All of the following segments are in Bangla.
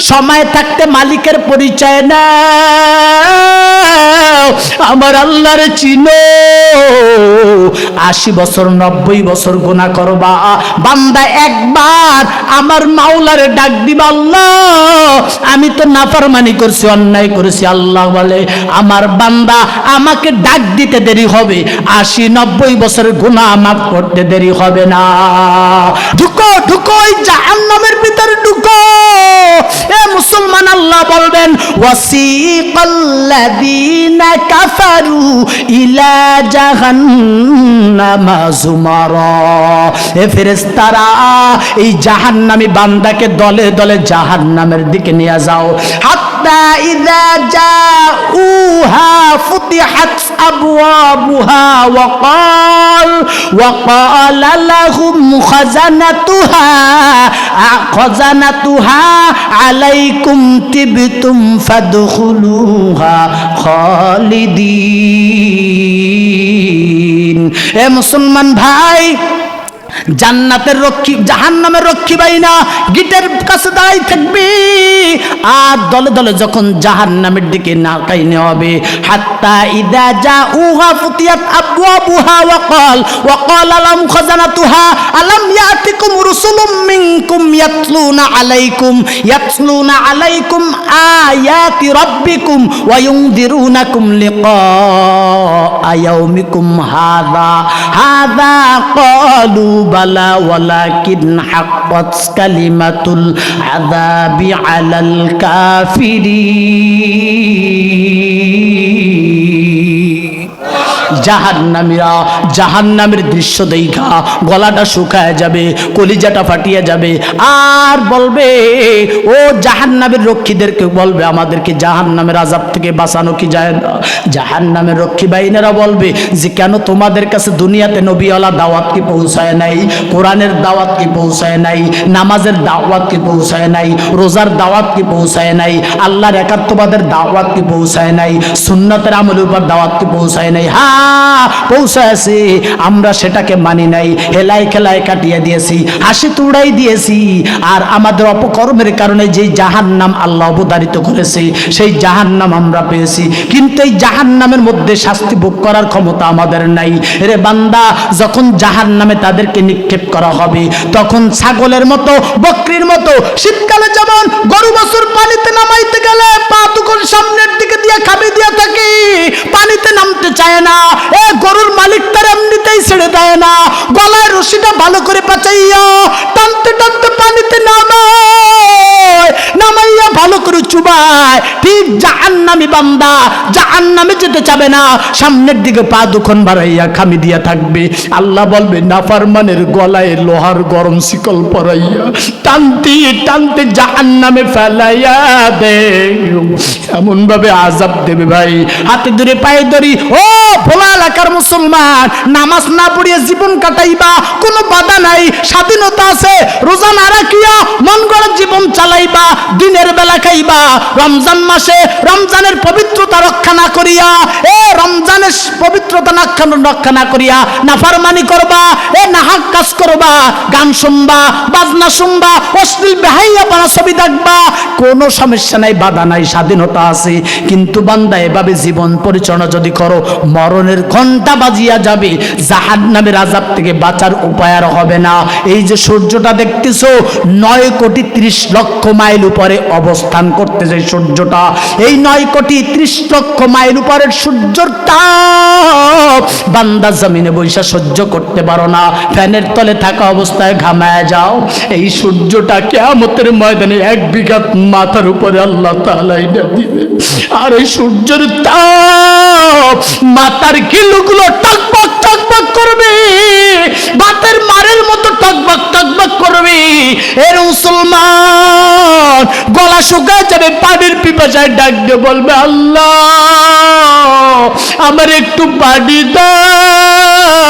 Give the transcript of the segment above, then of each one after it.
সময় থাকতে মালিকের পরিচয় না আমার আল্লাহর চিনো। আশি বছর, নব্বই বছর গোনা করবা। বান্দা একবার আমার মাওলারে ডাক দিবা, আল্লাহ। আমি তো নাফরমানি করছি, অন্যায় করেছি, আল্লাহ বলে। আমার বান্দা আমাকে ডাক দিতে দেরি হবে। আশি, নব্বই বছরের গুণা মাফ করতে দেরি হবে না। ঢুকো ঢুকো জাহান্নামের ভিতরে ঢুকো। মুসলমান, আল্লাহ বলবেন, ওয়াসিকাল্লাযীনা কাফারু ইলা জাহান্নামা যুমারা এ ফেরেশতারা, এই জাহান্নামী বান্দাকে দলে দলে জাহান্নামের দিকে নিয়ে যাও। হাত্তা ইযা জাউহা ফুতিহাত আবওয়াবুহা ওয়া قال وقال لهم خزنتها خزنتها عليكم تبتم فادخلوها خالدين এ মুসলমান ভাই জান্নাতের রক্ষী, জাহান্নামের রক্ষী বাইনা গিটের কাছে দাঁড়াই থাকবে। আর দলে দলে যখন জাহান্নামের দিকে নাকাই নেওয়া হবে, হাত্তা ইদা যা উহা ফুতিয়াত আবওয়াবুহা ওয়া ক্বাল ওয়া ক্বাল আলাম খাজানাতুহা, আলাম ইয়াতিকুম রুসুলুম মিনকুম ربكم يتلون عليكم يتلون عليكم آيات ربكم وينذرونكم لقاء يومكم. هذا هذا قالوا بلى ولكن حقت كلمة العذاب على الكافرين. জাহান্নামীরা, জাহান্নামের দৃশ্য দেখা, গলাটা শুকায় যাবে, কলিজাটা ফাটিয়ে যাবে। আর বলবে, ও জাহান্নামের রক্ষীদেরকে বলবে, আমাদেরকে জাহান্নামের আজাব থেকে বাঁচানো কি যায় না? জাহান্নামের রক্ষী বাহিনীরা বলবে, যে কেন তোমাদের কাছে দুনিয়াতে নবীওয়ালা দাওয়াত কি পৌঁছায় নাই? কোরআনের দাওয়াত কি পৌঁছায় নাই? নামাজের দাওয়াত কি পৌঁছায় নাই? রোজার দাওয়াত কি পৌঁছায় নাই? আল্লাহর একাত্মবাদের দাওয়াত কি পৌঁছায় নাই? সুন্নতের আমলের উপর পৌঁছায় নাই? হ্যাঁ পৌঁছাছে আমরা সেটাকে মানি নাই। হেলায় খেলায় কাটিয়ে দিয়েছি, হাসি তুড়াই দিয়েছি। আর আমাদের অপকর্মের কারণে যে জাহান নাম আল্লাহ অবতারিত করেছে, সেই জাহান নাম আমরা পেয়েছি। কিন্তু এই জাহান নামের মধ্যে শাস্তি ভোগ করার ক্ষমতা আমাদের নাই। রে বান্দা, যখন জাহান নামে তাদেরকে নিক্ষেপ করা হবে, তখন ছাগলের মতো, বকরির মতো, শীতকালে যেমন গরু বছর পানিতে নামাইতে গেলে পা সামনের দিকে দিয়ে খাবি দিয়ে থাকে, পানিতে নামতে চায় না। এ গরুর মালিক তার এমনিতেই ছেড়ে দেয় না। গলায় রশিটা ভালো করে পাচাইয়া টানতে টানতে পানিতে করে চুবায়, ঠিক জাহান্নামি বান্দা, জাহান্নামে যেতে চাবে না। সামনের দিকে পা দুখন বাড়াইয়া খামি দিয়া থাকবে। আল্লাহ বলবে, নাফারমানের গলায় লোহার গরম শিকল পরাইয়া টানতে টানতে জাহান্নামে ফেলাইয়া দে। আজাব দেবে ভাই। হাতে ধরে পায়ে ধরি, ও ভোলা এলাকার মুসলমান, নামাজ না পড়িয়ে জীবন কাটাইবা, কোনো বাধা নাই, স্বাধীনতা আছে, রোজা না রাখিয়া মন গড়া জীবন চালাইবা, দিনের বেলা খাইবা রমজান মাসে রমজানের পবিত্রতা রক্ষা না করিয়া, এ রমজানের পবিত্রতা রক্ষা না করিয়া নাফারমানি করবা, এ নাহাক কাজ করবা, গান শুনবা, বাজনা শুনবা, অশ্লীল বেহাইয়া পানা ছবি দেখবা। কোনো সমস্যা নাই, বাধা নাই, স্বাধীনতা আছে। কিন্তু বান্দা, এভাবে জীবন পরিচালনা যদি করো, মরণের ঘণ্টা বাজিয়া যাবে। জাহান নামের আজাব থেকে বাঁচার উপায় আর হবে না। এই যে সূর্যটা দেখতেছো, নয় কোটি ত্রিশ লক্ষ মাইল উপরে অবস্থান করতেছে সূর্যটা, এই নয় কোটি ত্রিশ লক্ষ মাইল উপরের সূর্যর তাপ বান্দা জমিনে বৈশা সহ্য করতে পারো না। ফ্যানের তলে থাকা অবস্থায় ঘামায় যাও। এই সূর্যটা কেমতের ময়দানে এক বিঘা মাথার উপরে আল্লাহ তালাই দিবে। আর এই সূর্যের তাপ, মাথার কিলুগুলো পিপাসায় ডাক দিয়ে বলবে আল্লাহ আমার একটু পানি দাও।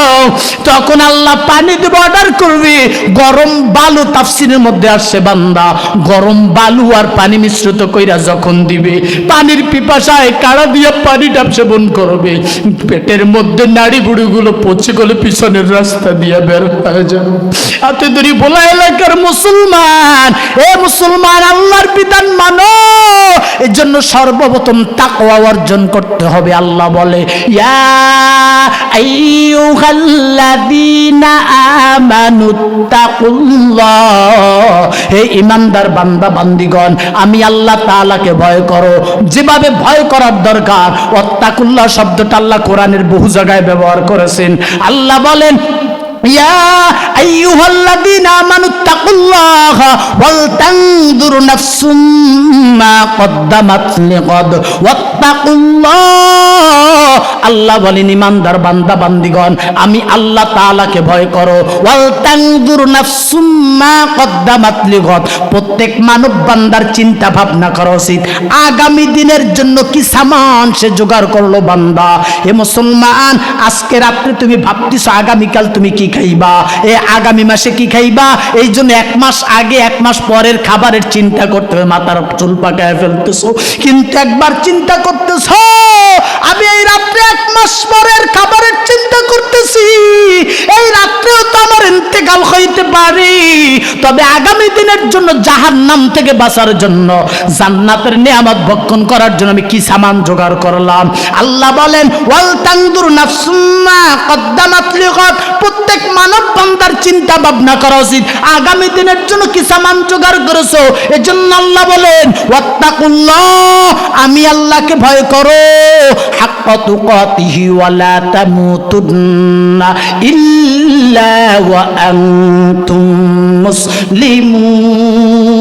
তখন আল্লাহ পানি দেব অর্ডার করবে। গরম বালু তাফসিরের মধ্যে আসছে, বান্দা। গরম বালু আর পানি মিশ্রিত কইরা যখন দিবে, পানির পিপাসায় কাড়া দিয়ে পানিটা সেবন করবে। পেটের মধ্যে নাড়ি বুড়িগুলো পচে গেলে পিছনের রাস্তা দিয়ে বের হয়ে যাবে। হাতে ধরি বলা এলাকার মুসলমান। এ মুসলমান, আল্লাহর বিধান মানো। এর জন্য সর্বপ্রথম তাকওয়া অর্জন করতে হবে, আল্লাহ বলে, ইয়া হে ইমানদার বান্দা, বান্দিগণ, আমি আল্লাহ তাআলাকে ভয় করো। যেভাবে ভয় করার দরকার অত্তাকুল্লাহ শব্দটা আল্লাহ কোরআনের বহু জায়গায় ব্যবহার করেছেন। আল্লাহ বলেন আল্লাহ বলেন, ইমানদার বান্দা, বান্দিগণ, আমি আল্লাহ তালাকে ভয় করো। ওয়াল তানজুর নাফসুম মা কদ্দামাত লিগাদ। প্রত্যেক মানব বান্দার চিন্তা ভাবনা করা উচিত। আগামী দিনের জন্য কি সামান সে জোগাড় করল বান্দা? হে মুসলমান, আজকে রাত্রে তুমি ভাবতেছো আগামীকাল তুমি কি খাইবা? এ আগামী মাসে কি খাইবা? এই জন্য এক মাস আগে, এক মাস পরের খাবারের চিন্তা করতে হবে। মাথার চুল পাকায় ফেলতেছো। কিন্তু একবার চিন্তা করতেছো, আমি এই রাত্রে এক মাস পরের খাবারের চিন্তা করতেছি। এই রাত্রেও তো আমার ইন্তেকাল হইতে পারে। তবে আগামী দিনের জন্য জাহান নাম থেকে বাঁচার জন্য, জান্নাতের নিয়ামত ভক্ষণ করার জন্য আমি কি সামান জোগাড় করলাম? আল্লাহ বলেন, ওয়াল তাংদুর নাফসুম্মা কদ্দামাত লিগাত প্রত্যেক মানব বান্দার চিন্তা ভাবনা করা উচিত। আগামী দিনের জন্য কি সামান জোগাড় করেছ? জন্য আল্লাহ বলেন, ওয়াত্তাকুল্লাহ, আমি আল্লাহকে ভয় করো। ওয়ালা তামুতুন্না ইল্লা ওয়া আনতুম মুসলিমুন।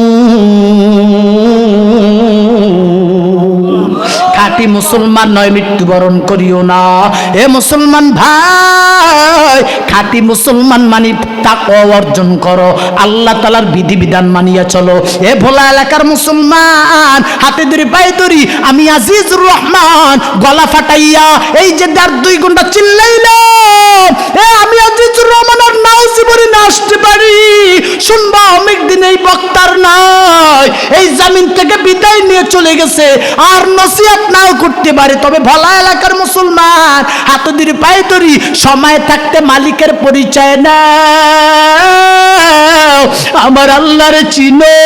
খাঁটি মুসলমান নয় মৃত্যুবরণ করিও না। এ মুসলমান ভাই খাঁটি মুসলমান মানি তাকওয়া অর্জন করো। আল্লাহ তালার বিধিবিধান মানিয়া চলো। এ ভোলা এলাকার মুসলমান, হাতে ধরে পায়ে ধরি, আমি রহমান, গলা ফাটাইয়া এই যে দুই ঘণ্টা এ আমি নাও জীবনে পারি। শুনবা অনেক দিন এই বক্তার নাই, এই জামিন থেকে বিদায় নিয়ে চলে গেছে, আর নসিহত নাও করতে পারে। তবে ভোলা এলাকার মুসলমান, হাত ধরে পায়ে ধরি, সময় থাকতে মালিকের পরিচয় না আমার আল্লাহর চিনো।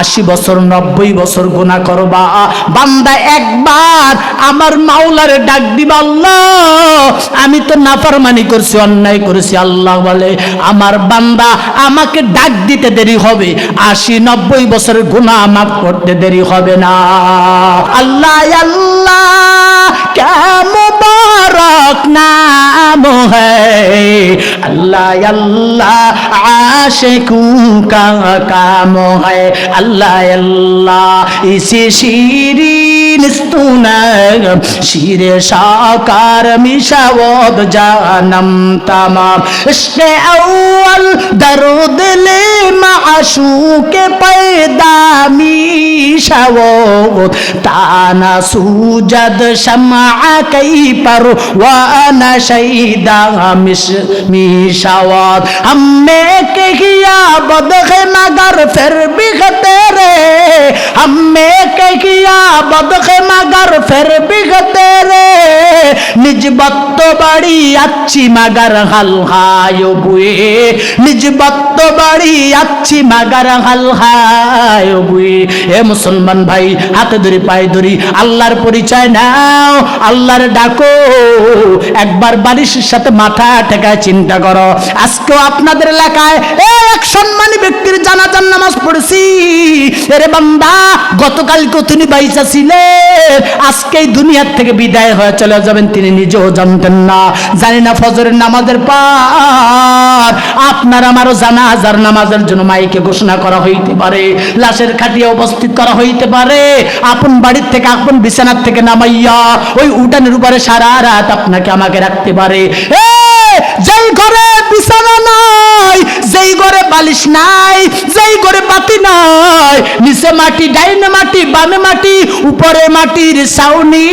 আশি বছর, নব্বই বছর গোনা করবা। বান্দা একবার আমার মাওলারে ডাক দিবা, আল্লাহ, আমি তো নাফরমানি করছি, অন্যায় করেছি। আল্লাহ বলে, আমার বান্দা, আমাকে ডাক দিতে দেরি হবে। আশি, নব্বই বছরের গুণা মাফ করতে দেরি হবে না। আল্লাহ আল্লাহ, কেমন নাম है अल्लाह अल्लाह आशिकों का काम है अल्लाह अल्लाह इसे ستونا شیر شاکار میشا ود جانم تمام عشق اول درو دل معشوق پیدا میشا ود تانا سوجد شمع کی پر وانا شیدا مش میشا ود ہم نے کیا بدخ مگر پھر بھی बदख मगर फिर भी तेरे निजबत तो बड़ी अच्छी मगर हल्हाय बुए निजबत तो बड़ी अच्छी मगर हल्हाय बुए এ মুসলমান ভাই হাতে ধরি পায়ে ধরি আল্লাহর পরিচয় নাও আল্লাহর ডাকো একবার বালিশের সাথে মাথা ঠেকায় চিন্তা করো আজকেও আপনাদের এলাকায় এ এক সম্মানী ব্যক্তির জানাজার নামাজ পড়েছি এরে বান্দা গতকালকে তিনি বাইসা ছিলেন আজকেই দুনিয়ার থেকে বিদায় হয়ে চলে যাবেন, তিনি নিজেও জানতেন না। জানি না ফজরের নামাজের পার আপনার আমারও জানাজার নামাজের জন্য মাইকে ঘোষণা করা হইতে পারে, লাশের খাটিয়ে উপস্থিত করা হইতে পারে। আপন বাড়ির থেকে, আপন বিছানার থেকে নামাইয়া ওই উঠানের উপরে সারা রাত আপনাকে আমাকে রাখতে পারে। যেই ঘরে বিছানা নাই, যেই ঘরে বালিশ নাই, যেই ঘরে বাতি নাই, নিচে মাটি, ডাইনে মাটি, বামে মাটি, উপরে মাটির ছাউনি।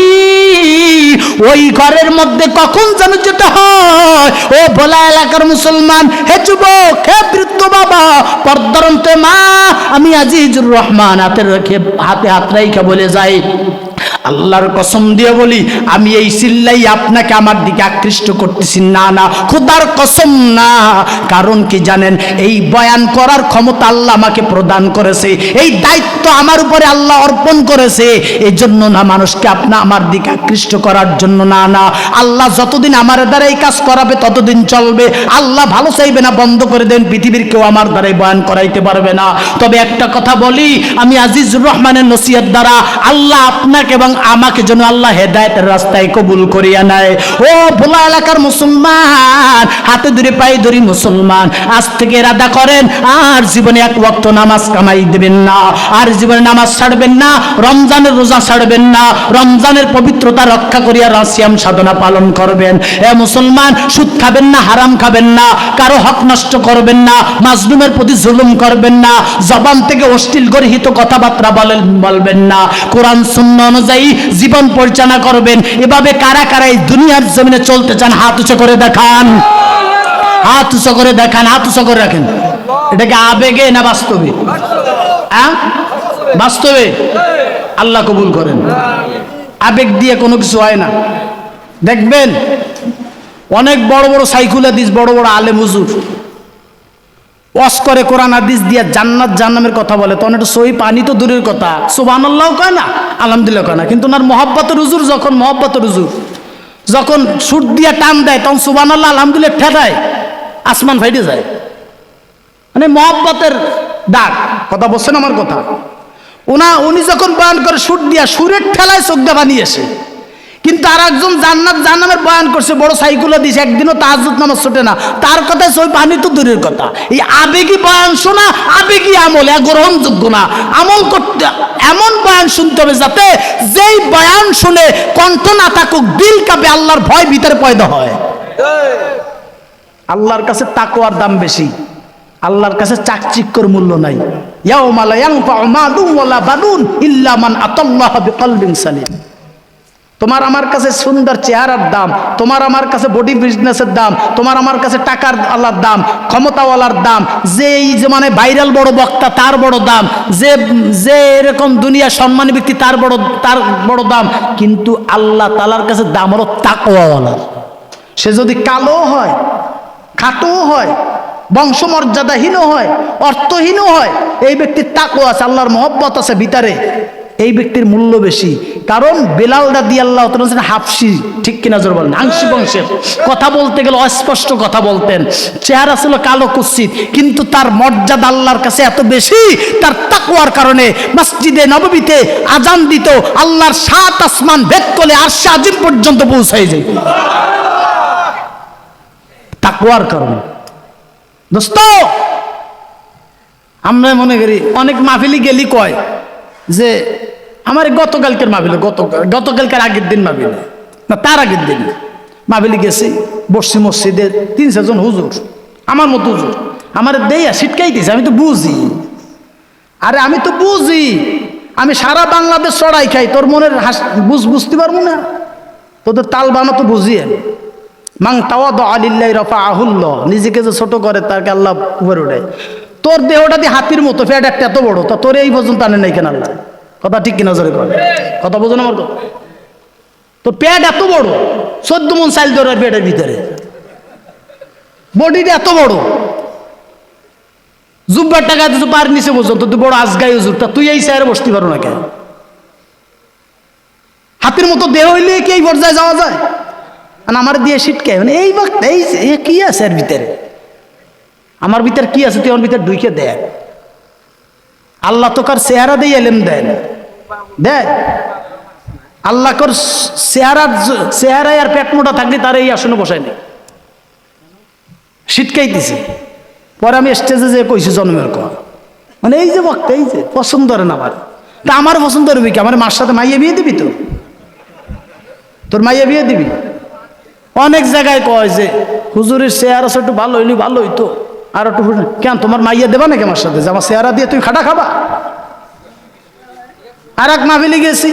ওই ঘরের মধ্যে কখন যেন যেতে হয়? ও ভোলা এলাকার মুসলমান, হে যুবক, হে বৃদ্ধ বাবা, পর্দারন্তে মা, আমি আজিজুর রহমান হাতে রেখে হাতে হাত রাইখা বলে যাই। আল্লাহর কসম দিয়ে বলি, আমি এই চিল্লাই আপনাকে আমার দিকে আকৃষ্ট করতেছি। না না, খুদার কসম না। কারণ কি জানেন, এই বয়ান করার ক্ষমতা আল্লাহ আমাকে প্রদান করেছে। এই দায়িত্ব আমার উপরে আল্লাহ অর্পণ করেছে। এই জন্য না, মানুষকে আপনা আমার দিকে আকৃষ্ট করার জন্য না না। আল্লাহ যতদিন আমার দ্বারা এই কাজ করাবে, ততদিন চলবে। আল্লাহ ভালো চাইবে না, বন্ধ করে দেন। পৃথিবীর কেউ আমার দ্বারাই বয়ান করাইতে পারবে না। তবে একটা কথা বলি, আমি আজিজুর রহমানের নসিহত দ্বারা আল্লাহ আপনাকে এবং আমাকে যেন আল্লাহ হেদায়তের রাস্তায় কবুল করিয়া নেয়। ও ভোলা এলাকার মুসলমান, হাতে ধরে, পায়ে ধরি মুসলমান, আজ থেকে রাদা করেন, আর জীবনে এক ওয়াক্ত নামাজ কামাই দেবেন না, আর জীবনে নামাজ ছাড়বেন না, রমজানের রোজা ছাড়বেন না, রমজানের পবিত্রতা রক্ষা করিয়া রাশিয়াম সাধনা পালন করবেন। এ মুসলমান, সুদ খাবেন না, হারাম খাবেন না, কারও হক নষ্ট করবেন না, মাজলুমের প্রতি জুলুম করবেন না, জবান থেকে অশ্লীল গর্হিত কথাবার্তা বলেন বলবেন না। কোরআন শূন্য অনুযায়ী জীবন পরিচালনা করবেন। এভাবে কারা কারা এই দুনিয়ার জমিনে চলতে চান, হাত উঁচু করে দেখান। হাত উঁচু করে দেখান, হাত উঁচু করে রাখেন। এটাকে আবেগে না বাস্তবে? হ্যাঁ? বাস্তবে? আল্লাহ কবুল করেন। আবেগ দিয়ে কোনো কিছু হয় না। দেখবেন, অনেক বড় বড় সাইকুল হাদিস, বড় বড় আলেম হুজুর ওয়াস করে কোরআন, হাদিস দিয়ে জান্নাত জান্নামের কথা বলে, তখন একটু সই পানি তো দূরের কথা। সুবান আল্লাহ কয় না, আলহামদুলিল্লাহ কয় না, কিন্তু ওনার মহব্বতের রুজুর যখন, মহব্বতের রুজুর যখন সুট দিয়ে টান দেয়, তখন সুবান আল্লাহ আলহামদুলিল্লাহ ঠেকায় আসমান ফাইটে যায়। মানে মহব্বতের ডাক কথা বলছেন আমার কথা। ওনা, উনি যখন বয়ান করে সুর দিয়া, সুরের ঠেলায় চোখ দিয়ে বানিয়েছে। কিন্তু আর একজন জান্নাত জান্নামের বয়ান করছে, বড় সাইকুলো দিয়েছে একদিনও তাহাজুদ নামাজ ছোটে না। তার কথায় সই পানি তো দূরের কথা। এই আবেগী বয়ান শোনা আবেগী আমল, এ গ্রহণযোগ্য না। আমল করতে এমন বয়ান শুনতে হবে যাতে যেই বয়ান শুনে কণ্ঠ না থাকুক, দিল কাঁপে, আল্লাহর ভয় ভিতরে পয়দা হয়। আল্লাহর কাছে তাকওয়ার দাম বেশি, আল্লাহর কাছে চাকচিক্যর মূল্য নাই। ইয়াউমা লা ইয়ানফাউ মালুন ওয়ালা বানুন ইল্লা মান আতাল্লাহ বিকলবিন সালিম। তোমার আমার কাছে সুন্দর চেহারার দাম, তোমার আমার কাছে বডি বিজনেসের দাম, তোমার আমার কাছে টাকার আল্লাহর দাম, ক্ষমতাওয়ালার দাম, যে এই যে মানে ভাইরাল বড় বক্তা তার বড় দাম, যে যে এরকম দুনিয়া সম্মানী ব্যক্তি তার বড় তার বড় দাম, কিন্তু আল্লাহ তালার কাছে দাম হলো তাকওয়ালার সে যদি কালো হয়, খাটো হয়, বংশমর্যাদাহীনও হয়, অর্থহীনও হয়, এই ব্যক্তির তাকও আছে, আল্লাহর মহব্বত আছে ভিতরে। এই ব্যক্তির মূল্য বেশি। কারণ বেলাল দাদি আল্লাহ হাফসি। ঠিক কিনা জোর বলেন? আংশি বংশের কথা বলতে গেলে অস্পষ্ট কথা বলতেন। চেহারা ছিল কালো কুৎসিত। কিন্তু তার মর্যাদা আল্লাহর কাছে এত বেশি, তার তাকুয়ার কারণে মসজিদে নববীতে আজান দিত, আল্লাহর সাত আসমান ভেদ করে আর আজিম পর্যন্ত পৌঁছাই যায় তাকুয়ার কারণে। দোস্ত, আমরা মনে করি অনেক মাহফিলি গেলি কয়? যে আমার গতকালকের মাহফিলে গতকাল গতকালকের আগের দিন মাহফিলে, না, তার আগের দিন মাহফিলি গেছি, বসছি মসজিদে তিন চারজন হুজুর, আমার মতো হুজুর। আমার দেয়া ছিটকাই দিয়েছে আমি তো বুঝি। আরে আমি তো বুঝি, আমি সারা বাংলাদেশ চড়াই খাই, তোর মনের হাস বুঝ, বুঝতে পারব না। তোদের তাল বানো তো বুঝিয়ে মাং তাওয়াদ আলিল্লাহ রফা আহুল্ল নিজেকে যে ছোট করে তাকে আল্লাহ উপরে ওঠায় তোর দেহটা দিয়ে হাতির মতো ফ্যাট একটা এত বড়, তা তোর এই পর্যন্ত আনে নাই কেন আল্লাহ? কথা ঠিক কিনা জোরে কর কথা বোঝো আমার কথা? তোর পেট এত বড়, চোদ্দ মন চাইল তোর পেটের ভিতরে। বডিটা এত বড়। জুব্বার টাকা দিতে পার নিচে পর্যন্ত, তুই বড় আজগাই জুবটা তুই এই চেয়ারে বসতে পারো না কেন? হাতির মতো দেহ হইলে কি এই পর্যায়ে যাওয়া যায়? আর আমার দিয়ে সিটকে মানে এই বাক্ত এই কি আছে এর ভিতরে? আমার ভিতর কি আছে তুই আমার ভিতর ঢুকে দেখ। আল্লাহ তো কার চেহারা দিয়ে এলেম দেন। দেখ। আল্লাহ কর চেহারার চেহারায় আর পেট মোটা থাকলে তার এই আসনে বসায় নেই শীতকাইতেছে পরে আমি স্টেজে যে কইছি, জন্মের কর। মানে এই যে বক্তা, এই যে, পছন্দ না আমার। তা আমার পছন্দ করবি কি? আমার মার সাথে মাইয়ে বিয়ে দিবি তো? তোর মাইয়া বিয়ে দিবি? অনেক জায়গায় কয় যে, হুজুরের চেহারা একটু ভালো হইলি ভালো হইতো। আর একটু কেন তোমার মাইয়া দেবা নাকি আমার সাথে? যে আমার চেহারা দিয়ে তুই খাটা খাবা? আর এক মাহফিলে গেছি।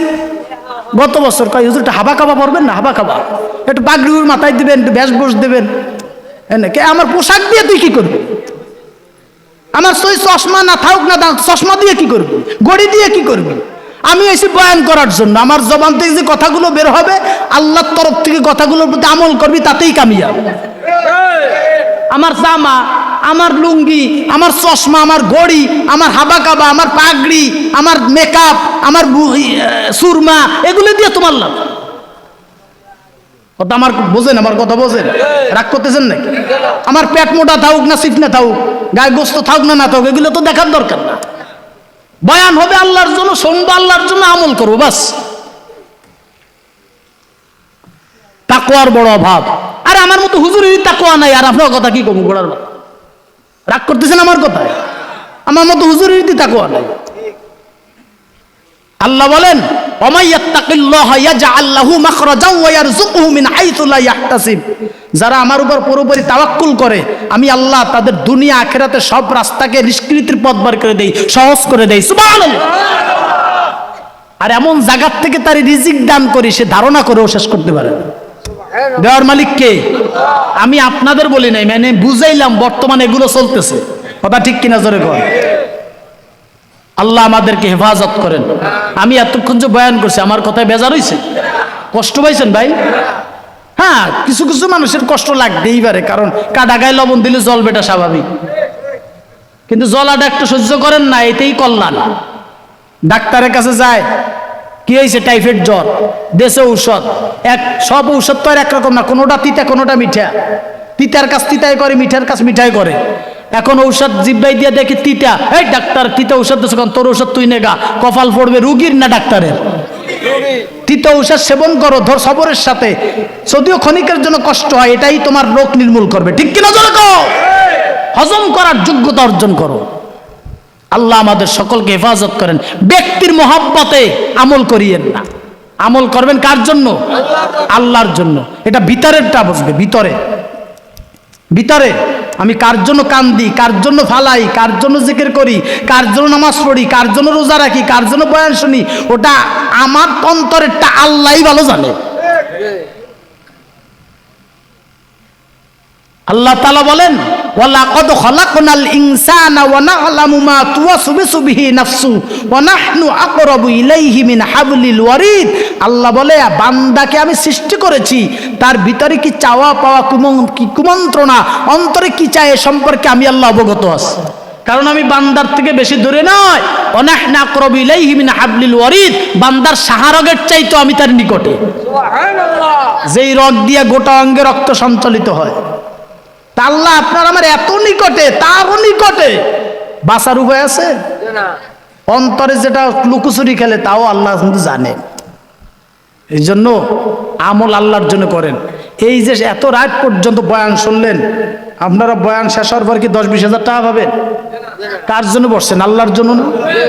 গত বছর কয় হুজুর একটু হাবা খাবা পড়বেন না? হাবা খাবা একটু পাগড়ির মাথায় দিবেন একটু বেশ দেবেন। কে আমার পোশাক দিয়ে তুই কি করবি? আমার সই চশমা না থাকুক না চশমা দিয়ে কি করবি? গড়ি দিয়ে কি করবি? আমি এসে বয়ান করার জন্য আমার জবান থেকে যে কথাগুলো বের হবে আল্লাহর তরফ থেকে কথাগুলোর প্রতি আমল করবি তাতেই কামিয়াব। আমার জামা আমার লুঙ্গি আমার চশমা আমার গড়ি আমার হাবা কাবা আমার পাগড়ি আমার মেকআপ আমার সুরমা এগুলো দিয়ে তোমার লাভ। কথা আমার বোঝেন আমার কথা বোঝেন? রাগ করতেছেন নাকি? আমার পেট মোটা থাকুক না চিকনা থাকুক গায়ে গোস্ত থাকুক না না থাকুক এগুলো তো দেখার দরকার না। বয়ান হবে আল্লাহর জন্য শুনব আল্লাহর জন্য আমল করব বাস। তাকোয়ার বড় অভাব। আরে আমার মতো হুজুরেরই তাকোয়া নাই আর আপনার কথা কি গোড়ার বাবা? রাগ করতেছেন আমার কথায়? আমার মতো হুজুরেরই তাকোয়া নাই আল্লাহ বলেন যারা আমার উপর পুরোপুরি তাওয়াক্কুল করে, আমি আল্লাহ তাদের দুনিয়া আখেরাতে সব রাস্তাকে নিষ্কৃতির পথ বার করে দেই, সহজ করে দেই। আর এমন জায়গার থেকে তার রিজিক দান করি, সে ধারণা করেও শেষ করতে পারে না। দেওয়ার মালিক কে? আমি আপনাদের বলি নাই মানে বুঝাইলাম বর্তমানে এগুলো চলতেছে। কথা ঠিক কিনা জোরে কর আল্লাহ আমাদেরকে হেফাজত করেন। আমি এতক্ষণ যে বয়ান করছি, আমার কথায় বেজার হয়েছে কষ্ট পাইছেন ভাই? হ্যাঁ কিছু কিছু মানুষের কষ্ট লাগতেই পারে, কারণ কাটা গায়ে লবণ দিলে জল বেটা স্বাভাবিক। কিন্তু জলাটা একটু সহ্য করেন না, এতেই কল্যাণ। ডাক্তারের কাছে যায় কি হয়েছে? টাইফয়েড জ্বর, দেশে ঔষধ। এক, সব ঔষধ তো আর একরকম না, কোনোটা তিতা, কোনোটা মিঠা। তিতার কাজ তিতাই করে, মিঠার কাজ মিঠাই করে। এখন ঔষধ জিব্বাই দিয়ে দেখি তিতা। এই ডাক্তার, তিতা ঔষধ দিচ্ছে তোর ঔষধ তুই নেগা কপাল পড়বে রুগীর না ডাক্তারের? তিতা ঔষধ সেবন করো, ধর সবরের সাথে। যদিও ক্ষণিকের জন্য কষ্ট হয়, এটাই তোমার রোগ নির্মূল করবে। ঠিক কিনা জোরে কও? হজম করার যোগ্যতা অর্জন করো। আল্লাহ আমাদের সকলকে হেফাজত করেন। ব্যক্তির মহাব্বতে আমল করিয়েন না। আমল করবেন কার জন্য? আল্লাহর জন্য। এটা ভিতরেরটা বসবে, ভিতরে। ভিতরে। আমি কার জন্য কান্দি, কার জন্য ফালাই, কার জন্য জিকির করি, কার জন্য নামাজ পড়ি, কার জন্য রোজা রাখি, কার জন্য বয়ান শুনি, ওটা আমার অন্তরেরটা আল্লাহই ভালো জানে। আল্লাহ তালা বলেন ওয়ালাকাদ খালাকনাল ইনসানা ওয়া না'লামু মা তুওয়াসবিসু বিহি নাফসু ওয়া নাহনু আকরাবু ইলাইহি মিন হাবলিল ওয়ারিদ। আল্লাহ বলে বান্দাকে আমি সৃষ্টি করেছি। তার ভিতরে কি চাওয়া পাওয়া কুমন- কি কুমন্ত্রণা? অন্তরে কি চায় এ সম্পর্কে আমি আল্লাহ অবগত আছি। কারণ আমি বান্দার থেকে বেশি দূরে নয়। অনাহনা আকরাবু ইলাইহি মিন হাবলিল ওয়ারিদ। বান্দার সাহারগের চাইতো আমি তার নিকটে। যেই রগ দিয়ে গোটা অঙ্গে রক্ত সঞ্চালিত হয়। তা আল্লাহ আপনার আমার এত নিকটে তারও নিকটে। বাঁচার উপায় আছে? অন্তরে যেটা লুকুচুরি খেলে তাও আল্লাহ কিন্তু জানে। এই জন্য আমল আল্লাহর জন্য করেন। এই যে এত রাত পর্যন্ত বয়ান শুনলেন আপনারা বয়ান শেষ হওয়ার পর কি দশ বিশ হাজার টাকা পাবেন? কার জন্য বসছেন? আল্লাহর জন্য না?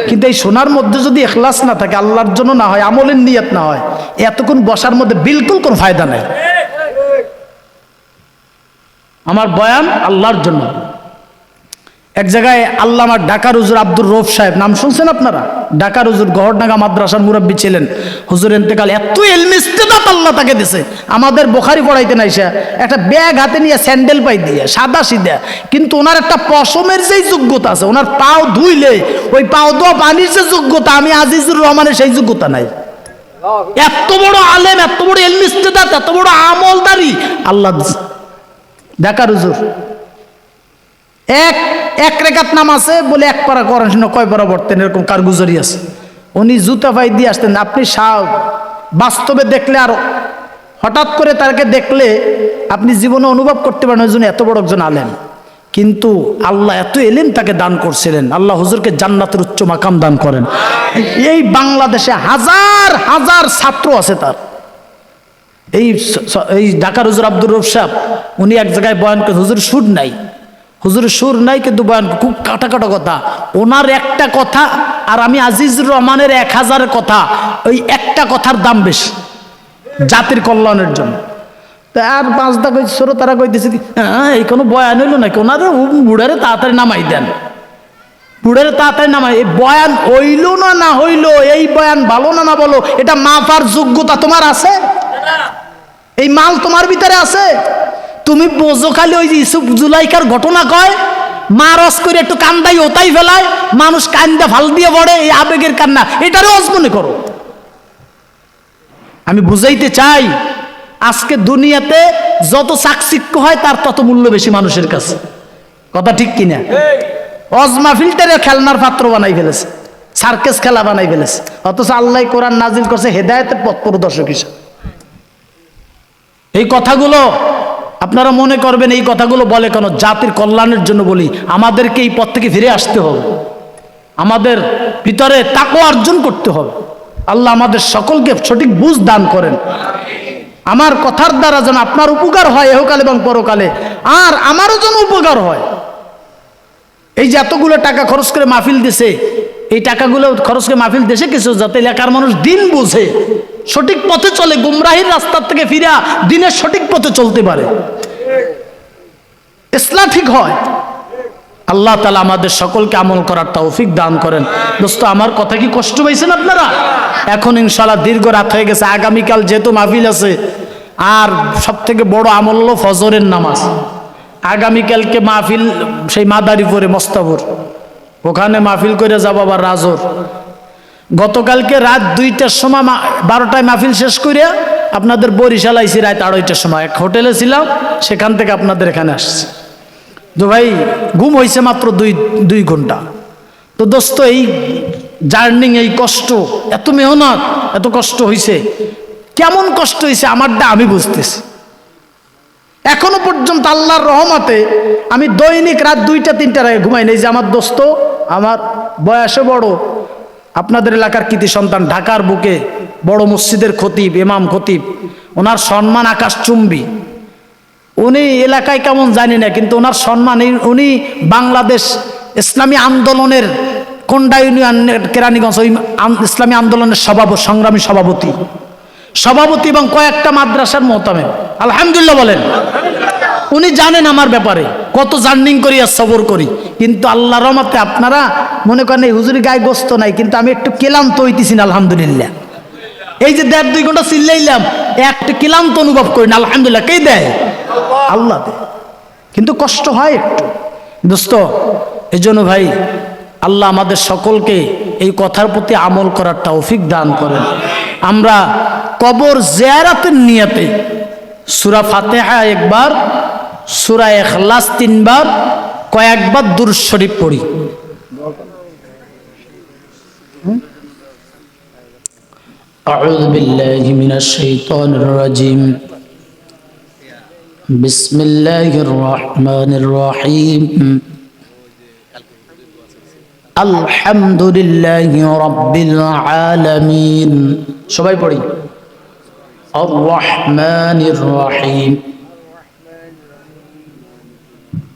কিন্তু এই শোনার মধ্যে যদি এখলাস না থাকে আল্লাহর জন্য না হয় আমলের নিয়ত না হয় এতক্ষণ বসার মধ্যে বিলকুল কোনো ফায়দা নেই। আমার বয়ান আল্লাহর জন্য। এক জায়গায় আল্লাহ আমার ঢাকার হুজুর আব্দুর রৌফ সাহেব নাম শুনছেন আপনারা? ঢাকার হুজুর গহরডাঙ্গা মাদ্রাসার মুরব্বী ছিলেন। হুজুর এতেকাল এত এলমি ইস্তেদাত আল্লাহ তাকে দিছে। আমাদের বোখারি পড়াইতে নাই সে। একটা ব্যাগ হাতে নিয়ে স্যান্ডেল পাই দিয়ে সাদা সিধা। কিন্তু ওনার একটা পশমের যেই যোগ্যতা আছে ওনার পাও ধুইলে ওই পাও ধোয়া পানির যে যোগ্যতা আমি আজিজুর রহমানের সেই যোগ্যতা নাই। এত বড় আলেম এত বড় এলমি ইস্তেদাত এত বড় আমলদারি আল্লাহ দিছে। ঢাকার হুজুর এক এক রেখাত নাম আছে, বলে এক পারা করেন শুনে কয় পারা পড়তেন, এরকম কারগুজারি আছে? উনি জুতা পাই দিয়ে আসতেন, আপনি সা- বাস্তবে দেখলে আর, হঠাৎ করে তাকে দেখলে আপনি জীবনে অনুভব করতে পারেন, ওই জন্য এত বড় একজন আলেন কিন্তু আল্লাহ এত এলেন তাকে দান করছিলেন, আল্লাহ হুজুরকে জান্নাতের উচ্চ মাকাম দান করেন। এই বাংলাদেশে হাজার হাজার ছাত্র আছে তার। এই এই ঢাকার হুজুর আব্দুর রফ সাহেব উনি এক জায়গায় বয়ান করে হুজুর সুর নাই। হুজুর সুর নাই কিন্তু বয়ান খুব কাটা কাটা কথা। ওনার একটা কথা আর আমি আজিজুর রহমানের এক হাজারের কথা ওই একটা কথার দাম বেশি জাতির কল্যাণের জন্য। তা আর পাঁচটা কই ছোট তারা কইতেছে কি, হ্যাঁ এই কোনো বয়ান হইল নাকি? ওনারে বুড়ারে তাড়াতাড়ি নামাই দেন। বুড়ারে তাড়াতাড়ি নামাই এই বয়ান হইল না না হইল এই বয়ান ভালো না না বলো এটা মাপার যোগ্যতা তোমার আছে? এই মাল তোমার ভিতরে আছে? তুমি বোঝো খালি ওই যে ইসুফ জুলাইকার ঘটনা কয়? মা রস করে একটু কান্দাই ওতাই ফেলায় মানুষ কান্দা ফাল দিয়ে পড়ে এই আবেগের কান্না। এটারও অজ মনে করো। আমি বুঝাইতে চাই আজকে দুনিয়াতে যত চাকচিক্য হয় তার তত মূল্য বেশি মানুষের কাছে। কথা ঠিক কিনা? অজমা ফিল্টারে খেলনার পাত্র বানাই ফেলেছে সার্কেস খেলা বানাই ফেলেছে। অথচ আল্লাহ কোরআন নাজিল করছে হেদায়তের পথ প্রদর্শক হিসেবে। এই কথাগুলো আপনারা মনে করবেন, এই কথাগুলো বলে কেন? জাতির কল্যাণের জন্য বলি। আমাদেরকে এই পথ থেকে ফিরে আসতে হবে। আমাদের ভিতরে তাকো অর্জন করতে হবে। আল্লাহ আমাদের সকলকে সঠিক বুঝ দান করেন। আমার কথার দ্বারা যেন আপনার উপকার হয় এহকাল এবং পরকালে, আর আমারও যেন উপকার হয়। এই যে এতগুলো টাকা খরচ করে মাহফিল দিছে, এই টাকাগুলো খরচ করে মাহফিল দেশে কিছু যাতে এলাকার মানুষ দিন বুঝে। সঠিক পথে চলে, গুমরাহির রাস্তার থেকে ফিরা দিনের সঠিক পথে চলতে পারে। ইসলাম ঠিক হয়। আল্লাহ তালা আমাদের সকলকে আমল করার তৌফিক দান করেন। দোস্ত, আমার কথা কি কষ্ট পাইছেন আপনারা? এখন ইনশাল্লাহ দীর্ঘ রাত হয়ে গেছে, আগামীকাল যেহেতু মাহফিল আছে, আর সব থেকে বড় আমল হলো ফজরের নামাজ। আগামীকালকে মাহফিল, সেই মাদারীপুরে মস্তাপুর ওখানে মাহফিল করে যাব আবার রাজর। গতকালকে রাত দুইটার সময় বারোটায় মাহফিল শেষ করে আপনাদের বরিশাল আইসি রাত আড়াইটার সময় এক হোটেলে ছিলাম, সেখান থেকে আপনাদের এখানে আসছি। তো ভাই, ঘুম হয়েছে মাত্র দুই দুই ঘণ্টা। তো দোস্ত, এই জার্নিং, এই কষ্ট, এত মেহনত, এত কষ্ট হয়েছে কেমন কষ্ট হয়েছে আমারটা আমি বুঝতেছি। এখনও পর্যন্ত আল্লাহর রহমতে আমি দৈনিক রাত দুইটা, তিনটার আগে ঘুমাই নেই যে আমার দোস্ত, আমার বয়সে বড় আপনাদের এলাকার কৃতি সন্তান ঢাকার বুকে বড় মসজিদের খতিব, ইমাম খতিব, ওনার সম্মান আকাশ চুম্বি। উনি এলাকায় কেমন জানি না, কিন্তু ওনার সম্মান উনি বাংলাদেশ ইসলামী আন্দোলনের কোন্ডা ইউনিয়নের কেরানীগঞ্জ, ওই ইসলামী আন্দোলনের সভাপতি সংগ্রামী সভাপতি। সভাপতি এবং কয়েকটা মাদ্রাসার মোহতামে আলহামদুলিল্লাহ বলেন। উনি জানেন আমার ব্যাপারে। কত জার্নিং করি আর সবর করি। কিন্তু আল্লাহ রহমতে আপনারা মনে করেন এই হুজুরি গায়ে গোস্ত নাই, কিন্তু আমি একটু ক্লান্ত হইতেছি না, আলহামদুলিল্লাহ। এই যে দেড় দুই ঘণ্টা চিল্লাইলাম, একটু ক্লান্ত অনুভব করি না, আলহামদুলিল্লাহ। কে দেয়? আল্লাহ কিন্তু কষ্ট হয় একটু। দোস্ত এই জন্য ভাই, আল্লাহ আমাদের সকলকে এই কথার প্রতি আমল করার তৌফিক দান করেন। আমরা কবর জিয়ারাতের নিয়তে, সুরা ফাতেহা একবার সুরা এখলাস তিনবার কয়েকবার দূর শরীফ পড়ি أعوذ بالله من الشيطان الرجيم بسم الله الرحمن الرحيم الحمد لله رب العالمين সবাই পড়ি الرحمن الرحيم